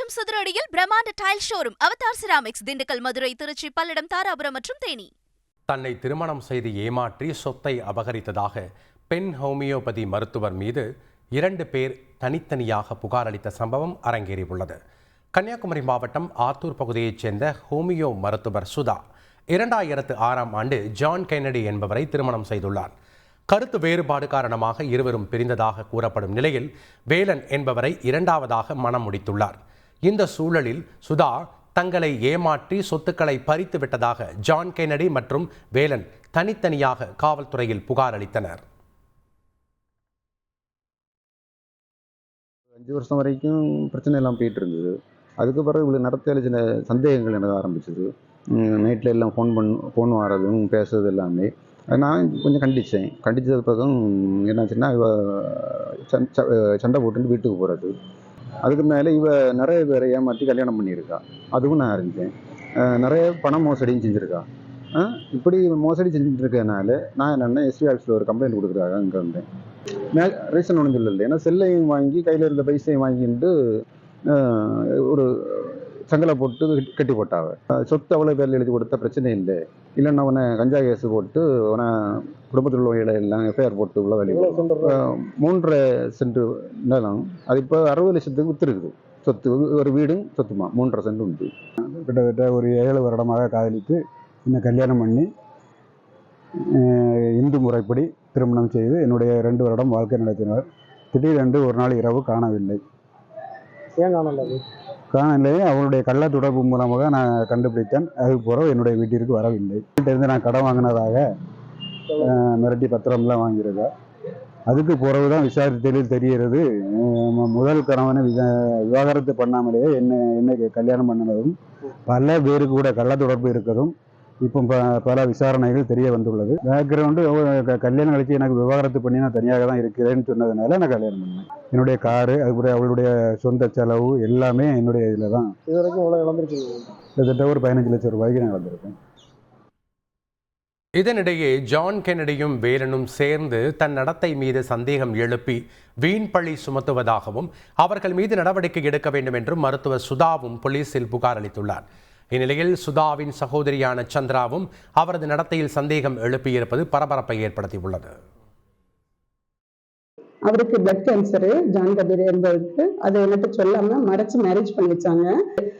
லட்சம் சதுர அடியில் பிரம்மாண்ட tile showroom Avatar ceramics Dindigul Madurai Trichy Palladam Dharapuram மற்றும் தேனி. தன்னை திருமணம் செய்து ஏமாற்றி சொத்தை அபகரித்ததாக பெண் ஹோமியோபதி மருத்துவர் மீது இரண்டு பேர் தனித்தனியாக புகார் அளித்த சம்பவம் அரங்கேறியுள்ளது. கன்னியாகுமரி மாவட்டம் ஆத்தூர் பகுதியைச் சேர்ந்த ஹோமியோ மருத்துவர் சுதா இரண்டாயிரத்து ஆறாம் ஆண்டு ஜான் கென்னடி என்பவரை திருமணம் செய்துள்ளார். கருத்து வேறுபாடு காரணமாக இருவரும் பிரிந்ததாக கூறப்படும் நிலையில் வேலன் என்பவரை இரண்டாவதாக மனம் முடித்துள்ளார். இந்த சூழலில் சுதா தங்களை ஏமாற்றி சொத்துக்களை பறித்து விட்டதாக ஜான் கெனடி மற்றும் வேலன் தனித்தனியாக காவல்துறையில் புகார் அளித்தனர். அஞ்சு வருஷம் வரைக்கும் பிரச்சனை எல்லாம் போயிட்டு இருந்தது அதுக்கு பிறகு இவ்வளோ நடத்தையில் சில சந்தேகங்கள் எனக்கு ஆரம்பிச்சது. நைட்டில் எல்லாம் ஃபோன் பண் ஃபோன் வர்றதும் பேசுறது எல்லாமே. அது நான் கொஞ்சம் கண்டித்தேன் கண்டித்தது பிறகும் என்னாச்சுன்னா இவ ச- சண்டை போட்டுட்டு வீட்டுக்கு போகிறது அதுக்கு மேலே இவ நிறைய பேரை ஏமாற்றி கல்யாணம் பண்ணியிருக்கா. அதுவும் நான் அறிஞ்சேன். நிறைய பணம் மோசடியும் செஞ்சுருக்கா. இப்படி மோசடி செஞ்சுட்டு இருக்கனால நான் என்னென்ன எஸ்பி ஆஃபீஸில் ஒரு கம்ப்ளைண்ட் கொடுக்குறாங்க அங்கே வந்தேன். ரீசன் ஒன்றும் இல்லை ஏன்னா செல்லையும் வாங்கி கையில் இருந்த பைசையும் வாங்கிட்டு ஒரு சங்கலை போட்டு கட்டி- போட்டாவ சொத்து அவ்வளோ பேரில் எழுதி கொடுத்த பிரச்சனை இல்லை. இல்லைன்னா உன்னை கஞ்சா கேஸ் போட்டு உன குடும்பத்தில் உள்ளவங்களை எல்லாம் எஃப்ஐஆர் போட்டு உள்ள அஹ், மூன்றரை சென்ட் நிலம். அது இப்போ அறுபது லட்சத்துக்கு வித்துருக்குது. சொத்து ஒரு வீடும் சொத்துமா? மூன்றரை சென்ட் உண்டு. கிட்டத்தட்ட ஒரு ஏழு வருடமாக காதலித்து என்னை கல்யாணம் பண்ணி இந்து முறைப்படி திருமணம் செய்து என்னுடைய ரெண்டு வருடம் வாழ்க்கை நடத்தினார். திடீரென்று ஒரு நாள் இரவு காணவில்லை. ஏன் காணல காணலையே அவருடைய கள்ள தொடர்பு மூலமாக நான் கண்டுபிடித்தேன். அதுக்கு பிறகு என்னுடைய வீட்டிற்கு வரவில்லை. வீட்டிலிருந்து நான் கடன் வாங்கினதாக மிரட்டி பத்திரம்லாம் வாங்கியிருக்கேன் அதுக்கு பிறகு தான் விசாரித்ததில் தெரிகிறது முதல் கணவனை விசா விவாகரத்து பண்ணாமலேயே என்ன என்னை கல்யாணம் பண்ணினதும் பல பேருக்கு கூட கள்ள தொடர்பு இருக்கிறதும் இப்போ பல விசாரணைகள் தெரிய வந்துள்ளது. பேக்ரவுண்டு கல்யாணம் கழிச்சு எனக்கு விவாகரத்து பண்ணி நான் தனியாக தான் இருக்கிறேன்னு சொன்னதுனால நான் கல்யாணம் பண்ணேன். என்னுடைய காரு அதுக்கப்புறம் அவளுடைய சொந்த செலவு எல்லாமே என்னுடைய இதில் தான். இது வரைக்கும் இவ்வளோ இழந்திருக்கீங்க. கிட்டத்தட்ட ஒரு பதினஞ்சு லட்சம் ரூபாய்க்கு நான் வந்திருக்கேன் இதனிடையே ஜான் கென்னடியும் வேலனும் சேர்ந்து தன் நடத்தை மீது சந்தேகம் எழுப்பி வீண் பழி சுமத்துவதாகவும் அவர்கள் மீது நடவடிக்கை எடுக்க வேண்டும் என்றும் மருத்துவர் சுதாவும் போலீசில் புகார் அளித்துள்ளார். இந்நிலையில் சுதாவின் சகோதரியான சந்திராவும் அவரது நடத்தையில் சந்தேகம் எழுப்பியிருப்பது பரபரப்பை ஏற்படுத்தியுள்ளது. அவருக்கு பிளட் கேன்சரு ஜான் கபீர் என்பவருக்கு. அதை என்னட்டு சொல்லாம மறைச்சு மேரேஜ் பண்ணி வச்சாங்க.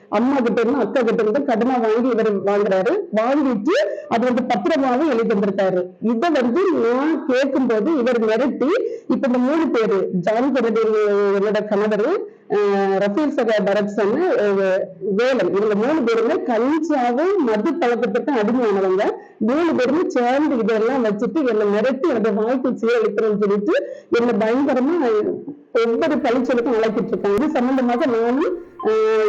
அம்மா கிட்ட இருந்து அக்கா கிட்ட இருந்து கடனை வாங்கி இவர் வாங்குறாரு. வாங்கிட்டு அது வந்து பத்திரமாவும் எழுதி வந்திருக்காரு இதை வந்து நான் கேட்கும்போது இவர் மிரட்டி இப்ப இந்த மூணு பேரு ஜான் கபீர் என்னோட கணவர் ரஃபீல் சகா பரத் சொன்ன வேலன் இவங்க மூணு பேருமே கஞ்சாவும் மது பழக்கத்துக்கு அடிமையானவங்க. மூணு பேருமே சேர்ந்து இதெல்லாம் வச்சுட்டு என்னை மிரட்டி என்னோட வாய்ப்பு சீரழிக்கிறேன்னு சொல்லிட்டு என்னை பயங்கரமா ஒவ்வொரு பழிச்சலுக்கும் அழைச்சிட்டு இருக்காங்க. இது சம்பந்தமாக நானும்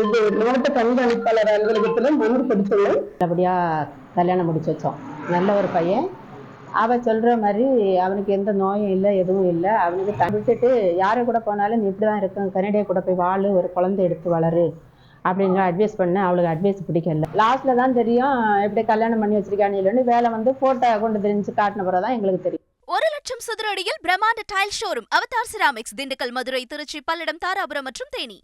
இது மாவட்ட கண்காணிப்பாளர் அலுவலகத்துல மனு கொடுத்துள்ளேன் நல்லபடியா கல்யாணம் முடிச்சு வச்சோம். நல்ல ஒரு பையன். அவ சொல்ற மாதிரி அவனுக்கு எந்த நோயும் இல்லை எதுவும் இல்லை. அவனுக்கு விட்டுட்டு யாரை கூட போனாலும் நீ இப்படி தான் இருக்கும் கனடியா கூட போய் வாழு ஒரு குழந்தை எடுத்து வளரு அப்படிங்கிற அட்வைஸ் பண்ண அவளுக்கு அட்வைஸ் பிடிக்கல. லாஸ்ட்ல தான் தெரியும் எப்படி கல்யாணம் பண்ணி வச்சிருக்கான்னு இல்லைன்னு. வேலை வந்து போட்டோ கொண்டு தெரிஞ்சு காட்டின பிறகு தான் எங்களுக்கு தெரியும். ஒரு லட்சம் சதுர அடியில் பிரம்மாண்ட tile showroom Avatar ceramics Dindigul Madurai Trichy Palladam Dharapuram மற்றும் தேனி.